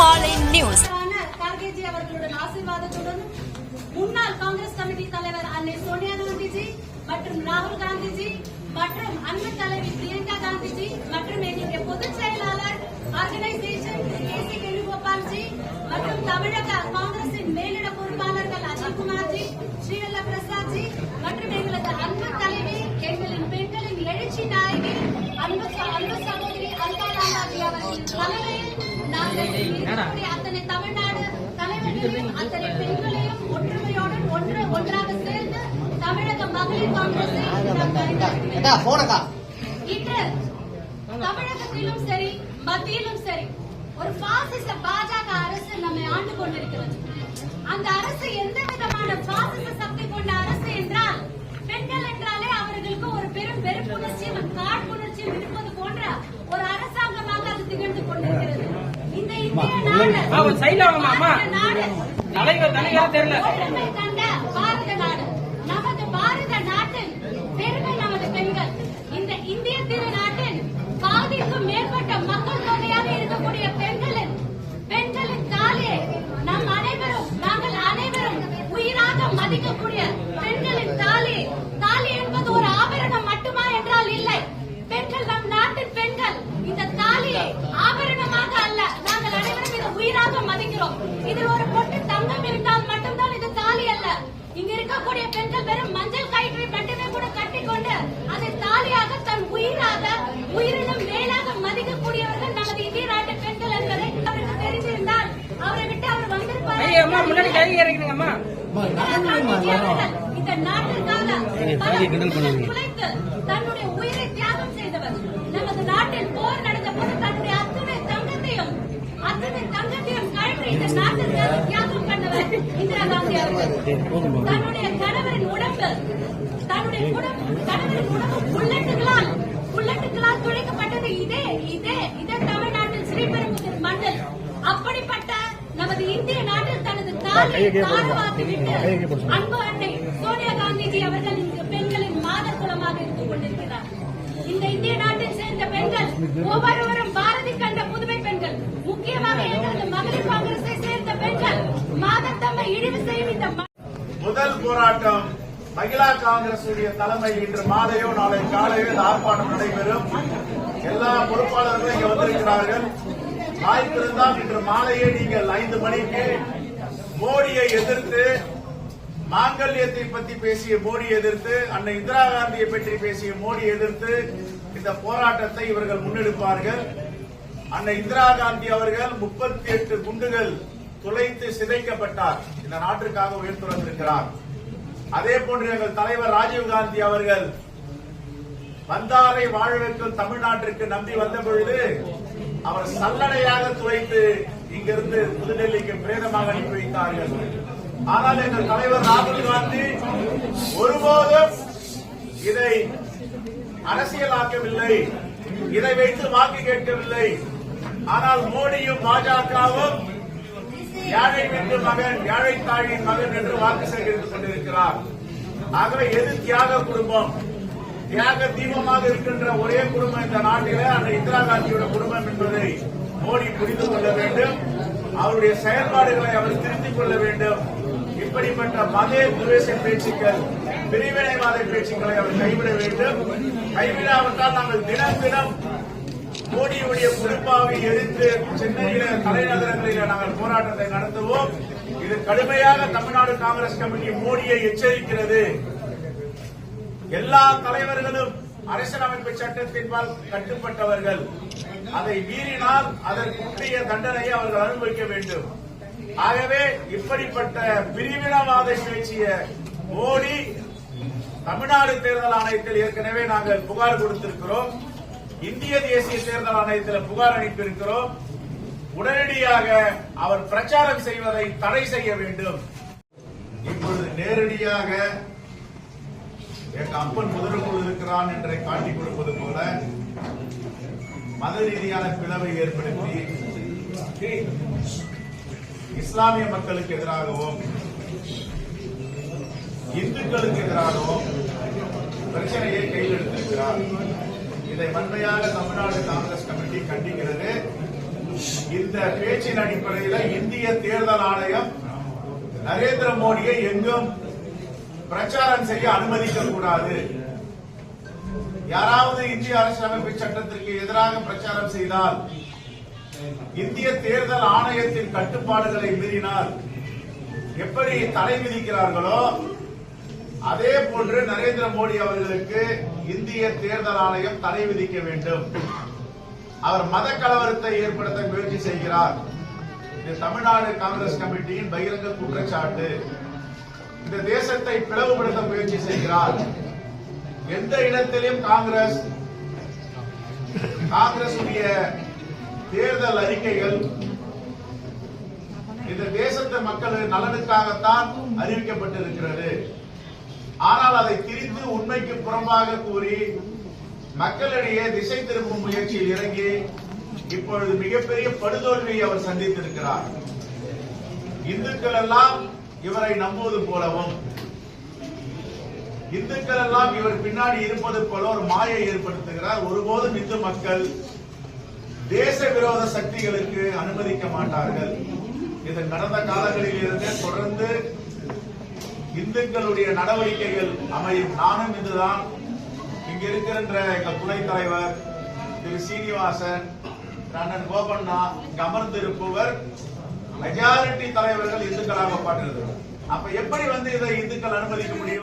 மாலை நியூஸ். கார்கேஜி அவர்களுடன் ஆசீர்வாதத்துடன் முன்னாள் காங்கிரஸ் கமிட்டி தலைவர் அன்னை சோனியா காந்திஜி மற்றும் ராகுல் காந்திஜி மற்றும் அன்பு தலைவி பிரியங்கா காந்திஜி மற்றும் எங்களுடைய பொதுச் செயலாளர் ஆர்கனைசேஷன் கே சி வேணுகோபால்ஜி மற்றும் தமிழக காங்கிரசின் மேலிட பொறுப்பாளர்கள் அஜய்குமார்ஜி ஸ்ரீவல்ல பிரசாத்ஜி மற்றும் எங்களது அன்பு தலைவி எங்களின் பெண்களின் எழுச்சி நாயகி அன்பு அன்பு சகோதரி அல்கா ராமாஜி அவர்களின் அத்தனை தமிழ்நாடு தலைவர்களையும் அத்தனை பெண்களையும் ஒற்றுமையோடு ஒன்று ஒன்றாக சேர்ந்து தமிழக மகளிர் காங்கிரஸை இன்று தமிழகத்திலும் சரி மத்தியிலும் சரி ஒரு பாசிச பாஜக அரசு நம்மை ஆண்டு கொண்டிருக்கிறது. அந்த அரசு எந்த விதமான பாசிச சக்தி கொண்ட அரசு என்றால் பெண்கள் என்றாலே அவர்களுக்கு ஒரு பெரும் வெறுப்புணர்ச்சியும் காழ்ப்புணர்ச்சியும் இருப்பது போன்ற ஒரு அரசாங்கமாக அது திகழ்ந்து கொண்டிருக்கிறது இந்த இந்திய நாடு ஆ, ஒரு side ல வாங்கம்மா, அம்மா. பாரத நாடு தலைவர் தலைவரா தெரியல ஒற்றுமை கண்ட பாரத நாடு நமது பாரத நாட்டில் பெருமை நமது பெண்கள். இந்த இந்திய திருநாட்டில் பாதிக்கும் மேற்பட்ட மக்கள் தொகையாக இருக்கக்கூடிய பெண்களின் பெண்களின் தாலியை நம் அனைவரும் நாங்கள் அனைவரும் உயிராக மதிக்கக்கூடிய பெண்களின் தாலி தாலி என்பது ஒரு ஆபரணம் மட்டுமா என்றால் இல்லை பெண்கள் நம் நாட்டின் பெண்கள் இந்த தாலியை ஆபரணமாக அல்ல நாங்கள் அனைவரும் இதை உயிராக மதிக்கிறோம் இதில் ஒரு பொட்டு தங்கம் இருந்தால் மட்டும்தான் இது தாலி அல்ல. இங்க இருக்கக்கூடிய பெண்கள் வெறும் மஞ்சள் கயிற்றை மட்டுமே கூட கட்டிக்கொண்டு அதை தாலியாக தன் உயிராக உயிரினும் மேலாக மதிக்கக்கூடியவர்கள் நமது இந்திய நாட்டு பெண்கள் என்பதை அவருக்கு தெரிந்திருந்தால் அவரை விட்டு அவர் வந்திருப்பார்? இந்த நாட்டிற்காக பல தன்னுடைய உயிரை தியாகம் செய்தவர். நமது நாட்டில் போர் இந்திரா காந்தி அவர்கள். தன்னுடைய கணவரின் உடம்பு தன்னுடைய கணவரின் உடம்பு புல்லட்டுகளால் புல்லட்டுகளால் துளைக்கப்பட்டது இதே இதே இதே தமிழ்நாட்டில் ஸ்ரீபெரும்புதூர் மண்ணில் அப்படிப்பட்ட நமது இந்திய நாட்டில் தனது தாயை தாரவாத்து விட்டு அன்பு அன்னை சோனியா காந்திஜி அவர்கள் இங்கு பெண்களின் மாத குலமாக இருந்து கொண்டிருக்கிறார் இந்த இந்திய நாட்டில் சேர்ந்த பெண்கள் ஒவ்வொருவரும் பாரதி கண்ட புதுமை பெண்கள் முக்கியமாக எங்களது மகளிர் காங்கிரஸை சேர்ந்த பெண்கள் மாதத்தம்மை இழிவு செய்யும் இந்த ம- முதல் போராட்டம் மகிழா காங்கிரஸ் தலைமை இன்று மாலையோ நாளை காலையோ இந்த ஆர்ப்பாட்டம் நடைபெறும். எல்லா பொறுப்பாளர்களும் இங்க வந்திருக்கிறார்கள். வாய்ப்பு இருந்தால் இன்று மாலையே நீங்கள் ஐந்து மணிக்கு மோடியை எதிர்த்து மாங்கல்யத்தை பற்றி பேசிய மோடி எதிர்த்து அன்னை இந்திரா காந்தியை பற்றி பேசிய மோடி எதிர்த்து இந்த போராட்டத்தை இவர்கள் முன்னெடுப்பார்கள். அன்னை இந்திரா காந்தி அவர்கள் முப்பத்தி எட்டு குண்டுகள் துளைத்து சிதைக்கப்பட்டார். இந்த நாட்டிற்காக உயர்த்துறந்திருக்கிறார் அதே போன்று எங்கள் தலைவர் ராஜீவ் காந்தி அவர்கள் வந்தாரை வாழ வைக்கும் தமிழ்நாட்டிற்கு நம்பி வந்த பொழுது அவர் சல்லடையாக துளைத்து இங்கிருந்து புதுடெல்லிக்கு பிரேதமாக அனுப்பி வைத்தார்கள் ஆனால் எங்கள் தலைவர் ராகுல் காந்தி ஒருபோதும் இதை அரசியலாக்கவில்லை இதை வைத்து வாக்கு கேட்கவில்லை. ஆனால் மோடியும் பாஜகவும் ஏழை வீட்டு மகன் ஏழை தாயின் மகன் என்று வாக்கு சேகரித்துக் கொண்டிருக்கிறார். ஆகவே எது தியாக குடும்பம்? தியாக தீபமாக இருக்கின்ற ஒரே குடும்பம் இந்த நாட்டிலே அந்த இந்திரா காந்தியோட குடும்பம் என்பதை மோடி புரிந்து கொள்ள வேண்டும். அவருடைய செயல்பாடுகளை அவர் திருத்திக் கொள்ள வேண்டும். இப்படிப்பட்ட மத துவேச பேச்சுக்கள் பிரிவினைவாத பேச்சுக்களை அவர் கைவிட வேண்டும். கைவிடாவிட்டால் நாங்கள் தினம் தினம் மோடியுடைய குறிப்பாவை எதிர்த்து சென்னையில தலைநகரங்களில நாங்கள் போராட்டத்தை நடத்துவோம். இது கடுமையாக தமிழ்நாடு காங்கிரஸ் கமிட்டி மோடியை எச்சரிக்கிறது. எல்லா தலைவர்களும் அரசியலமைப்பு சட்டத்தின்பால் கட்டுப்பட்டவர்கள். அதை மீறினால் அதற்குரிய தண்டனையை அவர்கள் அனுபவிக்க வேண்டும். ஆகவே இப்படிப்பட்ட பிரிவினவாத பேச்சிய மோடி தமிழ்நாடு தேர்தல் ஆணையத்தில் ஏற்கனவே நாங்கள் புகார் கொடுத்திருக்கிறோம். இந்திய தேசிய தேர்தல் ஆணையத்தில் புகார் அளித்திருக்கிறோம். உடனடியாக அவர் பிரச்சாரம் செய்வதை தடை செய்ய வேண்டும். இப்பொழுது நேரடியாக எங்க அப்பன் முதலுக்குள் இருக்கிறான் என்றை காட்டிக் கொடுப்பது போல மத ரீதியான பிளவை ஏற்படுத்தி இஸ்லாமிய மக்களுக்கு எதிராகவும் இந்துக்களுக்கு எதிராகவும் பிரச்சனையை கையில் எடுத்திருக்கிறார் இதை வன்மையாக தமிழ்நாடு காங்கிரஸ் கமிட்டி கண்டிக்கிறது. இந்த பேச்சின் அடிப்படையில் இந்திய தேர்தல் ஆணையம் நரேந்திர மோடியை எங்கும் பிரச்சாரம் செய்ய அனுமதிக்க கூடாது. யாராவது இந்திய அரசியலமைப்பு சட்டத்திற்கு எதிராக பிரச்சாரம் செய்தால் இந்திய தேர்தல் ஆணையத்தின் கட்டுப்பாடுகளை மீறினால் எப்படி தடை விதிக்கிறார்களோ அதே போன்று நரேந்திர மோடி அவர்களுக்கு இந்திய தேர்தல் ஆணையம் தடை விதிக்க வேண்டும். அவர் மத கலவரத்தை ஏற்படுத்த முயற்சி செய்கிறார். இது தமிழ்நாடு காங்கிரஸ் கமிட்டியின் பகிரங்க குற்றச்சாட்டு. இந்த தேசத்தை பிளவுபடுத்த முயற்சி செய்கிறார். எந்த இடத்திலும் காங்கிரஸ் காங்கிரஸ் தேர்தல் அறிக்கைகள் இந்த தேசத்து மக்களின் நலனுக்காகத்தான் அறிவிக்கப்பட்டிருக்கிறது. ஆனால் அதை திரித்து உண்மைக்கு புறம்பாக கூறி மக்களிடையே திசை திருப்பும் முயற்சியில் இறங்கி இப்பொழுது மிகப்பெரிய படுதோல்வியை அவர் சந்தித்திருக்கிறார். இந்துக்கள் எல்லாம் இவரை நம்புவது போலவும் இந்துக்கள் எல்லாம் இவர் பின்னாடி இருப்பது போல ஒரு மாயை ஏற்படுத்துகிறார். ஒருபோதும் இந்து மக்கள் தேச விரோத சக்திகளுக்கு அனுமதிக்க மாட்டார்கள். இது கடந்த காலங்களில் இருந்தே தொடர்ந்து இந்துக்களுடைய நடவடிக்கைகள் அமையும். நானும் இதுதான் இங்க இருக்கின்ற எங்கள் துணைத் தலைவர் திரு சீனிவாசன் அண்ணன் கோபண்ணா இங்க அமர்ந்திருப்பவர் மெஜாரிட்டி தலைவர்கள் இந்துக்களாக பாட்டிருக்கிறார் அப்ப எப்படி வந்து இதை இந்துக்கள் அனுமதிக்க முடியும்?